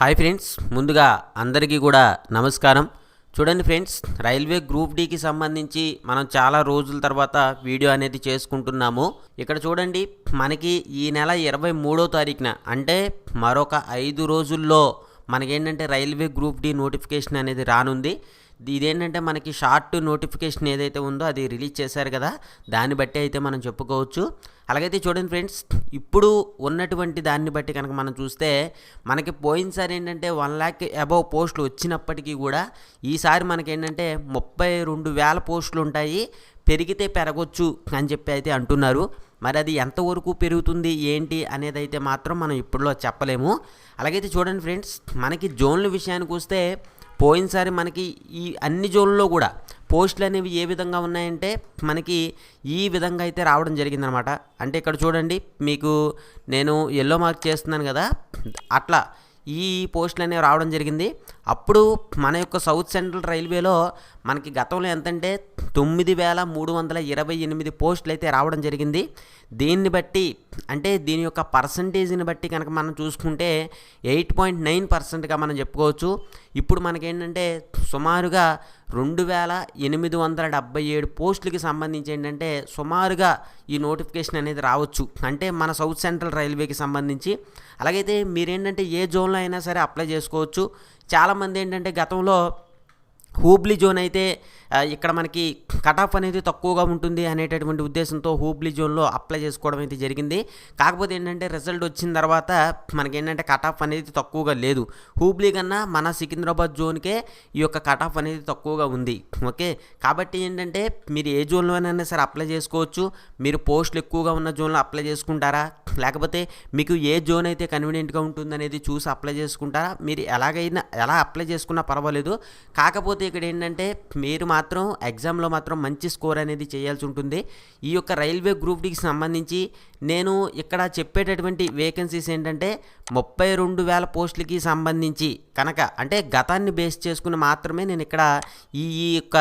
Hi friends ముందుగా అందరికీ కూడా నమస్కారం. చూడండి ఫ్రెండ్స్ రైల్వే గ్రూప్ డీకి సంబంధించి మనం చాలా రోజుల తర్వాత వీడియో అనేది చేసుకుంటున్నాము. ఇక్కడ చూడండి మనకి ఈ నెల ఇరవై మూడో తారీఖున అంటే మరొక ఐదు రోజుల్లో మనకేంటంటే రైల్వే గ్రూప్ డి నోటిఫికేషన్ అనేది రానుంది. ఇదేంటంటే మనకి షార్ట్ నోటిఫికేషన్ ఏదైతే ఉందో అది రిలీజ్ చేశారు కదా దాన్ని బట్టి అయితే మనం చెప్పుకోవచ్చు. అలాగైతే చూడండి ఫ్రెండ్స్ ఇప్పుడు ఉన్నటువంటి దాన్ని బట్టి కనుక మనం చూస్తే మనకి పోయినసారి ఏంటంటే వన్ ల్యాక్ అబవ్ పోస్టులు వచ్చినప్పటికీ కూడా ఈసారి మనకి ఏంటంటే ముప్పై రెండు వేల పోస్టులు ఉంటాయి పెరిగితే పెరగొచ్చు అని చెప్పి అయితే అంటున్నారు. మరి అది ఎంతవరకు పెరుగుతుంది ఏంటి అనేది అయితే మాత్రం మనం ఇప్పుడులో చెప్పలేము. అలాగైతే చూడండి ఫ్రెండ్స్ మనకి జోన్ల విషయానికి వస్తే పోయినసారి మనకి ఈ అన్ని జోన్లో కూడా పోస్టులు అనేవి ఏ విధంగా ఉన్నాయంటే మనకి ఈ విధంగా అయితే రావడం జరిగిందనమాట. అంటే ఇక్కడ చూడండి మీకు నేను ఎల్లో మార్క్ చేస్తున్నాను కదా అట్లా ఈ పోస్టులు అనేవి రావడం జరిగింది. అప్పుడు మన యొక్క సౌత్ సెంట్రల్ రైల్వేలో మనకి గతంలో ఎంతంటే తొమ్మిది వేల మూడు వందల ఇరవై ఎనిమిది పోస్టులు అయితే రావడం జరిగింది. దీన్ని బట్టి అంటే దీని యొక్క పర్సంటేజ్ని బట్టి కనుక మనం చూసుకుంటే ఎయిట్ పాయింట్ నైన్ పర్సెంట్గా మనం చెప్పుకోవచ్చు. ఇప్పుడు మనకేంటంటే సుమారుగా రెండు వేల ఎనిమిది వందల డెబ్బై ఏడు పోస్టులకి సంబంధించి ఏంటంటే సుమారుగా ఈ నోటిఫికేషన్ అనేది రావచ్చు. అంటే మన సౌత్ సెంట్రల్ రైల్వేకి సంబంధించి. అలాగైతే మీరేంటంటే ఏ జోన్లో అయినా సరే అప్లై చేసుకోవచ్చు. చాలామంది ఏంటంటే గతంలో హూబ్లీ జోన్ అయితే ఇక్కడ మనకి కట్ ఆఫ్ అనేది తక్కువగా ఉంటుంది అనేటటువంటి ఉద్దేశంతో హూబ్లీ జోన్లో అప్లై చేసుకోవడం అయితే జరిగింది. కాకపోతే ఏంటంటే రిజల్ట్ వచ్చిన తర్వాత మనకి ఏంటంటే కట్ ఆఫ్ అనేది తక్కువగా లేదు. హూబ్లీ కన్నా మన సికింద్రాబాద్ జోన్కే ఈ యొక్క కట్ ఆఫ్ అనేది తక్కువగా ఉంది. ఓకే? కాబట్టి ఏంటంటే మీరు ఏ జోన్లోనైనా సరే అప్లై చేసుకోవచ్చు. మీరు పోస్టులు ఎక్కువగా ఉన్న జోన్లో అప్లై చేసుకుంటారా? లేకపోతే మీకు ఏ జోన్ అయితే కన్వీనియంట్గా ఉంటుందనేది చూసి అప్లై చేసుకుంటారా? మీరు ఎలాగైనా ఎలా అప్లై చేసుకున్నా పర్వాలేదు. కాకపోతే ఇక్కడ ఏంటంటే మీరు మాత్రం ఎగ్జామ్లో మాత్రం మంచి స్కోర్ అనేది చేయాల్సి ఉంటుంది. ఈ యొక్క రైల్వే గ్రూప్ డికి సంబంధించి నేను ఇక్కడ చెప్పేటటువంటి వేకెన్సీస్ ఏంటంటే ముప్పై రెండు వేల పోస్టులకి సంబంధించి కనుక అంటే గతాన్ని బేస్ చేసుకుని మాత్రమే నేను ఇక్కడ ఈ ఈ యొక్క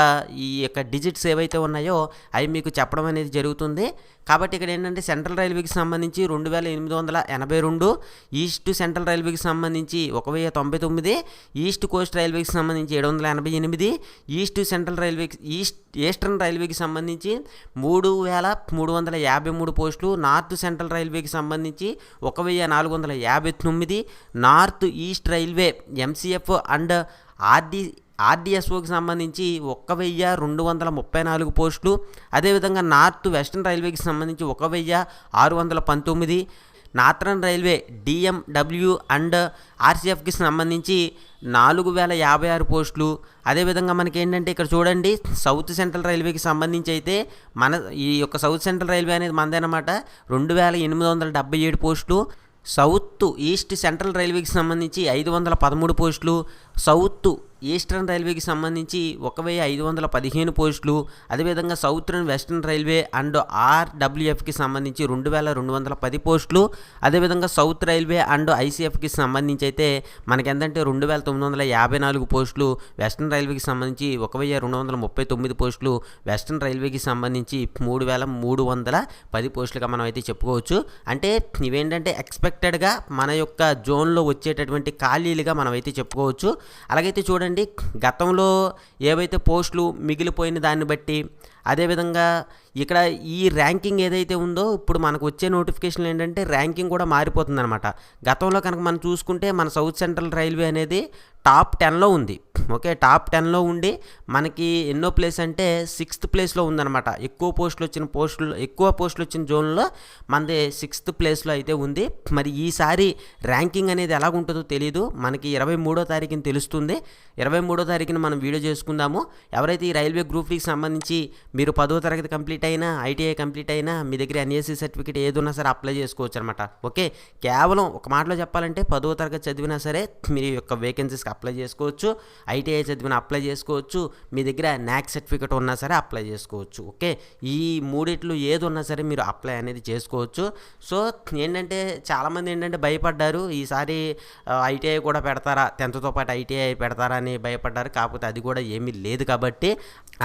ఈ యొక్క డిజిట్స్ ఏవైతే ఉన్నాయో అవి మీకు చెప్పడం అనేది జరుగుతుంది. కాబట్టి ఇక్కడ ఏంటంటే సెంట్రల్ రైల్వేకి సంబంధించి రెండు వేల ఎనిమిది వందల ఎనభై రెండు ఈస్ట్ సెంట్రల్ రైల్వేకి సంబంధించి ఒక వెయ్యి తొంభై తొమ్మిది ఈస్ట్ కోస్ట్ రైల్వేకి సంబంధించి ఏడు వందల ఎనభై ఎనిమిది ఈస్ట్ సెంట్రల్ రైల్వేకి ఈస్ట్ ఈస్టర్న్ రైల్వేకి సంబంధించి మూడు వేల మూడు వందల యాభై మూడు పోస్టులు నార్త్ సెంట్రల్ రైల్వేకి సంబంధించి ఒక వెయ్యి నాలుగు వందల యాభై తొమ్మిది north east railway MCF and RD ఆర్డిఎస్ఓకి సంబంధించి ఒక్క వెయ్యి రెండు వందల ముప్పై నాలుగు పోస్టులు. అదేవిధంగా నార్త్ వెస్ట్రన్ రైల్వేకి సంబంధించి ఒక వెయ్యి ఆరు వందల పంతొమ్మిది. నార్థన్ రైల్వే డిఎండబ్ల్యూ అండ్ ఆర్సీఎఫ్కి సంబంధించి నాలుగు వేల యాభై ఆరు పోస్టులు. అదేవిధంగా మనకి ఏంటంటే ఇక్కడ చూడండి సౌత్ సెంట్రల్ రైల్వేకి సంబంధించి అయితే మన ఈ యొక్క సౌత్ సెంట్రల్ రైల్వే అనేది మనదేనమాట రెండు వేల ఎనిమిది వందల డెబ్బై ఏడు పోస్టులు. సౌత్ ఈస్ట్ సెంట్రల్ రైల్వేకి సంబంధించి ఐదు వందల పదమూడు పోస్టులు సౌత్ ఈస్టర్న్ రైల్వేకి సంబంధించి ఒక వెయ్యి ఐదు వందల పదిహేను పోస్టులు అదేవిధంగా సౌత్రన్ వెస్టర్న్ రైల్వే అండ్ ఆర్డబ్ల్యూఎఫ్కి సంబంధించి రెండు వేల రెండు వందల పది పోస్టులు అదేవిధంగా సౌత్ రైల్వే అండ్ ఐసీఎఫ్కి సంబంధించి అయితే మనకి రెండు వేల తొమ్మిది వందల యాభై నాలుగు పోస్టులు వెస్టర్న్ రైల్వేకి సంబంధించి ఒక వెయ్యి రెండు వందల ముప్పై తొమ్మిది పోస్టులు వెస్టర్న్ రైల్వేకి సంబంధించి మూడు వేల మూడు వందల పది పోస్టులుగా మనం అయితే చెప్పుకోవచ్చు. అంటే ఇవేంటంటే ఎక్స్పెక్టెడ్గా మన యొక్క జోన్లో వచ్చేటటువంటి ఖాళీలుగా మనం అయితే చెప్పుకోవచ్చు. అలాగైతే చూడండి గతంలో ఏవైతే పోస్టులు మిగిలిపోయిన దాన్ని బట్టి అదేవిధంగా ఇక్కడ ఈ ర్యాంకింగ్ ఏదైతే ఉందో ఇప్పుడు మనకు వచ్చే నోటిఫికేషన్ ఏంటంటే ర్యాంకింగ్ కూడా మారిపోతుంది అనమాట గతంలో కనుక మనం చూసుకుంటే మన సౌత్ సెంట్రల్ రైల్వే అనేది టాప్ టెన్లో ఉంది. ఓకే టాప్ టెన్లో ఉండి మనకి ఎన్నో ప్లేస్ అంటే సిక్స్త్ ప్లేస్లో ఉందన్నమాట. ఎక్కువ పోస్టులు వచ్చిన పోస్టులు ఎక్కువ పోస్టులు వచ్చిన జోన్లో మనది సిక్స్త్ ప్లేస్లో అయితే ఉంది. మరి ఈసారి ర్యాంకింగ్ అనేది ఎలాగుంటుందో తెలియదు మనకి ఇరవై మూడో తారీఖున తెలుస్తుంది. ఇరవై మూడో తారీఖున మనం వీడియో చేసుకుందాము. ఎవరైతే ఈ రైల్వే గ్రూప్కి సంబంధించి మీరు పదో తరగతి కంప్లీట్ అయినా ఐటీఐ కంప్లీట్ అయినా మీ దగ్గర ఎన్ఏసీ సర్టిఫికేట్ ఏది సరే అప్లై చేసుకోవచ్చు అనమాట. ఓకే? కేవలం ఒక మాటలో చెప్పాలంటే పదో తరగతి చదివినా సరే మీరు యొక్క వేకెన్సీస్కి అప్లై చేసుకోవచ్చు ఐటీఐ చదివిన అప్లై చేసుకోవచ్చు మీ దగ్గర నాక్ సర్టిఫికేట్ ఉన్నా సరే అప్లై చేసుకోవచ్చు. ఓకే? ఈ మూడిట్లు ఏది ఉన్నా సరే మీరు అప్లై అనేది చేసుకోవచ్చు. సో ఏంటంటే చాలామంది ఏంటంటే భయపడ్డారు ఈసారి ఐటీఐ కూడా పెడతారా టెన్త్తో పాటు ఐటీఐ పెడతారా అని భయపడ్డారు కాకపోతే అది కూడా ఏమీ లేదు కాబట్టి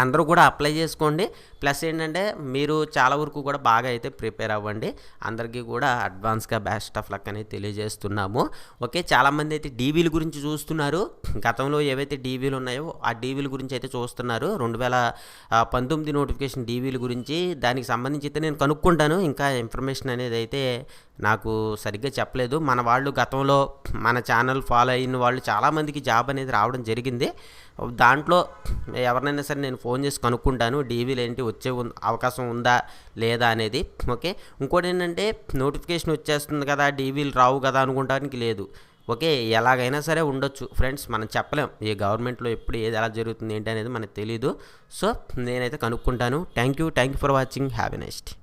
అందరూ కూడా అప్లై చేసుకోండి. ప్లస్ ఏంటంటే మీరు చాలా వరకు కూడా బాగా అయితే ప్రిపేర్ అవ్వండి. అందరికీ కూడా అడ్వాన్స్గా బెస్ట్ ఆఫ్ లక్ అనేది తెలియజేస్తున్నాము. ఓకే చాలామంది అయితే డీవీల గురించి చూస్తున్నారు. గతంలో ఏవైతే డీవీలు ఉన్నాయో ఆ డీవీల గురించి అయితే చూస్తున్నారు. రెండు వేల పంతొమ్మిది నోటిఫికేషన్ డీవీల గురించి. దానికి సంబంధించి అయితే నేను కనుక్కుంటాను. ఇంకా ఇన్ఫర్మేషన్ అనేది అయితే నాకు సరిగ్గా చెప్పలేదు. మన వాళ్ళు గతంలో మన ఛానల్ ఫాలో అయిన వాళ్ళు చాలామందికి జాబ్ అనేది రావడం జరిగింది. దాంట్లో ఎవరినైనా సరే నేను ఫోన్ చేసి కనుక్కుంటాను. డీవీలు ఏంటి? వచ్చే అవకాశం ఉందా? లేదా? అనేది. ఓకే? ఇంకోటి ఏంటంటే నోటిఫికేషన్ వచ్చేస్తుంది కదా డీవీలు రావు కదా అనుకుంటానికి లేదు. ఓకే? ఎలాగైనా సరే ఉండొచ్చు. ఫ్రెండ్స్ మనం చెప్పలేం. ఈ గవర్నమెంట్లో ఎప్పుడు ఏది ఎలా జరుగుతుంది ఏంటి అనేది మనకు తెలియదు సో నేనైతే కనుక్కుంటాను. Thank you. Thank you for watching. Happy next